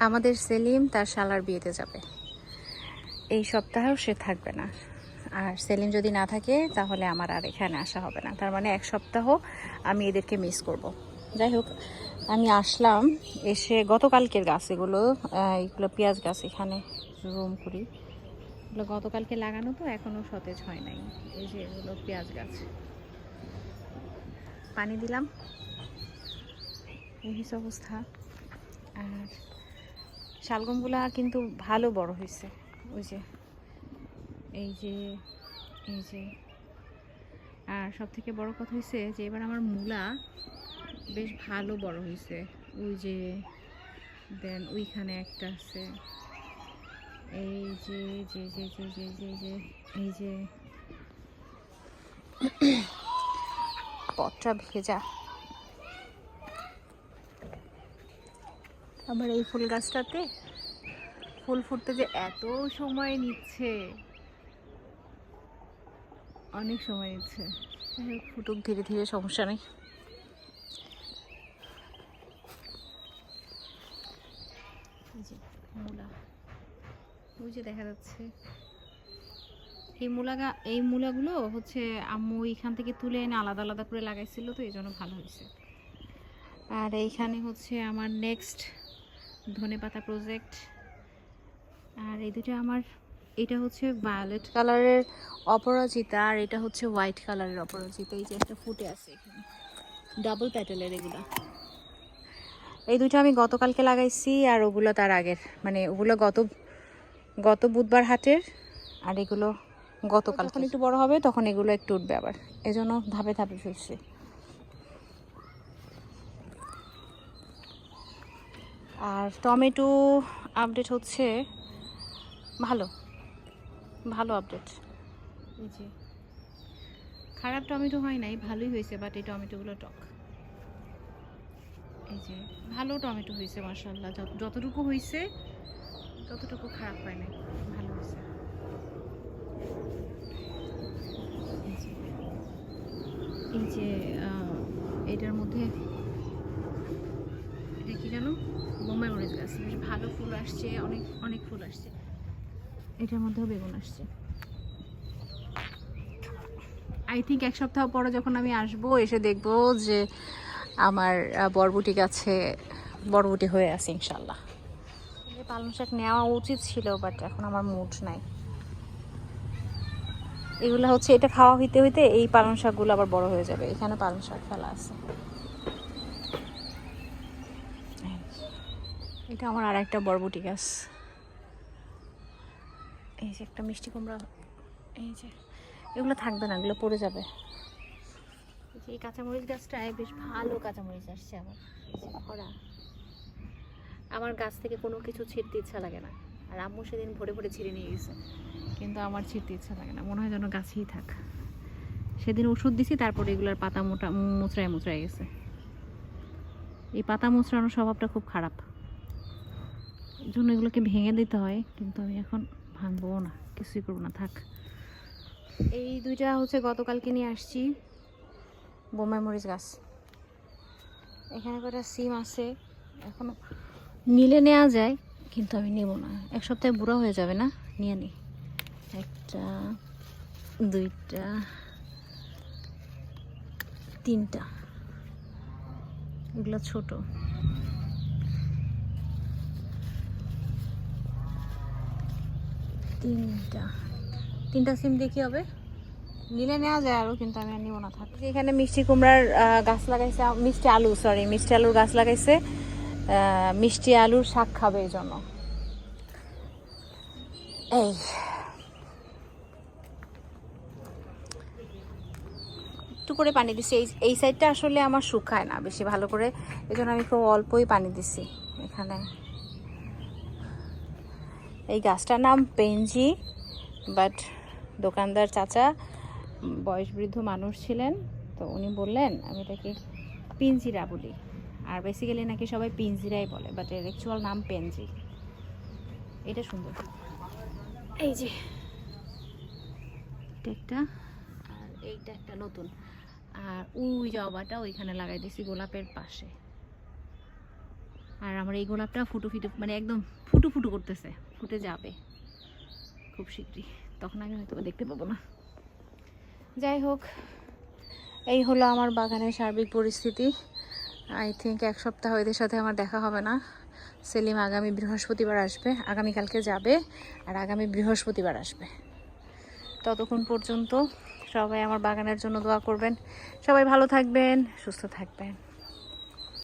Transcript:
আমাদের সেলিম তার শালার বিয়েতে যাবে। এই সপ্তাহেও সে থাকবে না। আর সেলিম যদি না থাকে, তাহলে আমার আর এখানে আসা হবে না। তার মানে এক সপ্তাহ আমি এদেরকে মিস করব। যাই হোক, আমি আসলাম, এসে গতকালকের গাছ এগুলো এগুলো পেঁয়াজ গাছ এখানে রুম করি। এগুলো গতকালকে লাগানো তো এখনও সতেজ হয় নাই। এই যে এগুলো পেঁয়াজ গাছ। পানি দিলাম। এই অবস্থা। আর শালগমগুলা কিন্তু ভালো বড় হয়েছে। ওই যে, এই যে এই যে। আর সব থেকে বড় কথা হয়েছে যে এবার আমার মূলা বেশ ভালো বড় হয়েছে ওই যে, দেন ওইখানে একটা আছে। এই যে যে যে যে যে যে যে, এই যে। পথটা ভেজা। আমার এই ফুল গাছটাতে। ফুল ফুটতে যে এত সময় নিচ্ছে। অনেক সময় নিচ্ছে। ফুটুক, ধীরে ধীরে, সমস্যা নেই। মূলা। ওই দেখা যাচ্ছে। এই মূলা এই মূলাগুলো হচ্ছে আম্মু এইখান থেকে তুলে এনে আলাদা আলাদা করে লাগাইছিল, তো এই জন্য ভালো হয়েছে। আর এইখানে হচ্ছে আমার নেক্সট ধনে পাতা প্রজেক্ট আর এই দুটো আমার, এটা হচ্ছে ভায়োলেট কালারের অপরাজিতা আর এটা হচ্ছে হোয়াইট কালারের অপরাজিতা। এই যে একটা ফুটে আছে এখানে। ডাবল প্যাটেলের এগুলো। এই দুটো আমি গতকালকে লাগাইছি আর ওগুলো তার আগের। মানে ওগুলো গত গত বুধবার হাটের আর এগুলো গতকাল যখন একটু বড় হবে তখন এগুলো একটু উঠবে আবার। এজন্য ধাপে ধাপে ফেলছি আর টমেটো আপডেট হচ্ছে, ভালো ভালো আপডেট এই যে, খারাপ টমেটো হয় নাই, ভালোই হয়েছে বাট এই টমেটোগুলো টক। এই যে, ভালো টমেটো হয়েছে মার্শাল্লাহ যতটুকু হয়েছে, ততটুকু খারাপ হয় নাই, ভালো হয়েছে। এই যে এটার মধ্যে এটা কি জানো বোম্বাই মরিচ গাছ। বেশ ভালো ফুল আসছে, অনেক অনেক ফুল আসছে। এটার মধ্যেও বেগুন আসছে। আই থিঙ্ক এক সপ্তাহ পরে যখন আমি আসব, এসে দেখব যে আমার বরবটি গাছে বরবটি হয়ে আছে, ইনশাল্লাহ। পালং শাক নেওয়া উচিত ছিল বাট এখন আমার মুড নাই। এগুলো হচ্ছে, এটা খাওয়া হইতে হইতে এই পালং শাকগুলো আবার বড় হয়ে যাবে। এখানে পালং শাক ফেলা আছে। এটা আমার আর একটা বরবটি গাছ। এই যে একটা মিষ্টি কুমড়া, এই যে, এগুলো থাকবে না, এগুলো পড়ে যাবে। এই কাঁচামরিচ গাছটায় বেশ ভালো কাঁচামরিচ আসছে আমার। ভরা আমার গাছ থেকে কোনো কিছু ছিঁড়তে ইচ্ছা লাগে না। আর আম্মু সেদিন ভরে ভরে ছিঁড়ে নিয়ে গেছে। কিন্তু আমার ছিঁড়তে ইচ্ছা লাগে না। মনে হয় যেন গাছেই থাক। সেদিন ওষুধ দিছি, তারপরে এগুলোর পাতা মোটা মোচড়ায় মোচড়ায় গেছে। এই পাতা মোচড়ানোর স্বভাবটা খুব খারাপ। জন্য এগুলোকে ভেঙে দিতে হয়, কিন্তু আমি এখন ভাঙবো না, কিছুই করব না, থাক। এই দুইটা হচ্ছে গতকালকে নিয়ে আসছি, বোম্বাই মরিচ গাছ। এখানে কটা সিম আছে, এখনও নিলে নেওয়া যায়, কিন্তু আমি নেব না। এক সপ্তাহে বুড়ো হয়ে যাবে না, নিয়ে নিই একটা, দুইটা, তিনটা। এগুলো ছোট। তিনটা। তিনটা সিম কি হবে? নিলে নেওয়া যায় আরও কিন্তু আমি আর নিব না, থাকি। এখানে মিষ্টি কুমড়ার গাছ লাগাইছে মিষ্টি আলু সরি মিষ্টি আলুর গাছ লাগাইছে মিষ্টি আলুর শাক খাবে এই জন্য। এই। একটু করে পানি দিছি, এই এই সাইডটা আসলে আমার শুকায় না বেশি ভালো করে এই আমি খুব অল্পই পানি দিছি এখানে। এই গাছটার নাম পেনজি বাট দোকানদার চাচা উম, বয়সবৃদ্ধ মানুষ ছিলেন তো উনি বললেন আমি এটাকে পিঞ্জিরা বলি। আর বেসিক্যালি নাকি সবাই পিঞ্জিরাই বলে বাট এর অ্যাকচুয়াল নাম পেনজি এটা সুন্দর। এই যে। এটা একটা আর এইটা একটা নতুন। আর ওই জবাটা ওইখানে লাগাই দিয়েছি গোলাপের পাশে। আর আমার এই গোলাপটা ফুটো ফিটু মানে একদম ফুটু ফুটু করতেছে। ফুটে যাবে। খুব শীঘ্রই। তখন আমি হয়তো দেখতে পাবো না। যাই হোক, এই হলো আমার বাগানের সার্বিক পরিস্থিতি। আই থিঙ্ক এক সপ্তাহ এদের সাথে আমার দেখা হবে না। সেলিম আগামী বৃহস্পতিবার আসবে। আগামীকালকে যাবে আর আগামী বৃহস্পতিবার আসবে। ততক্ষণ পর্যন্ত সবাই আমার বাগানের জন্য দোয়া করবেন। সবাই ভালো থাকবেন, সুস্থ থাকবেন।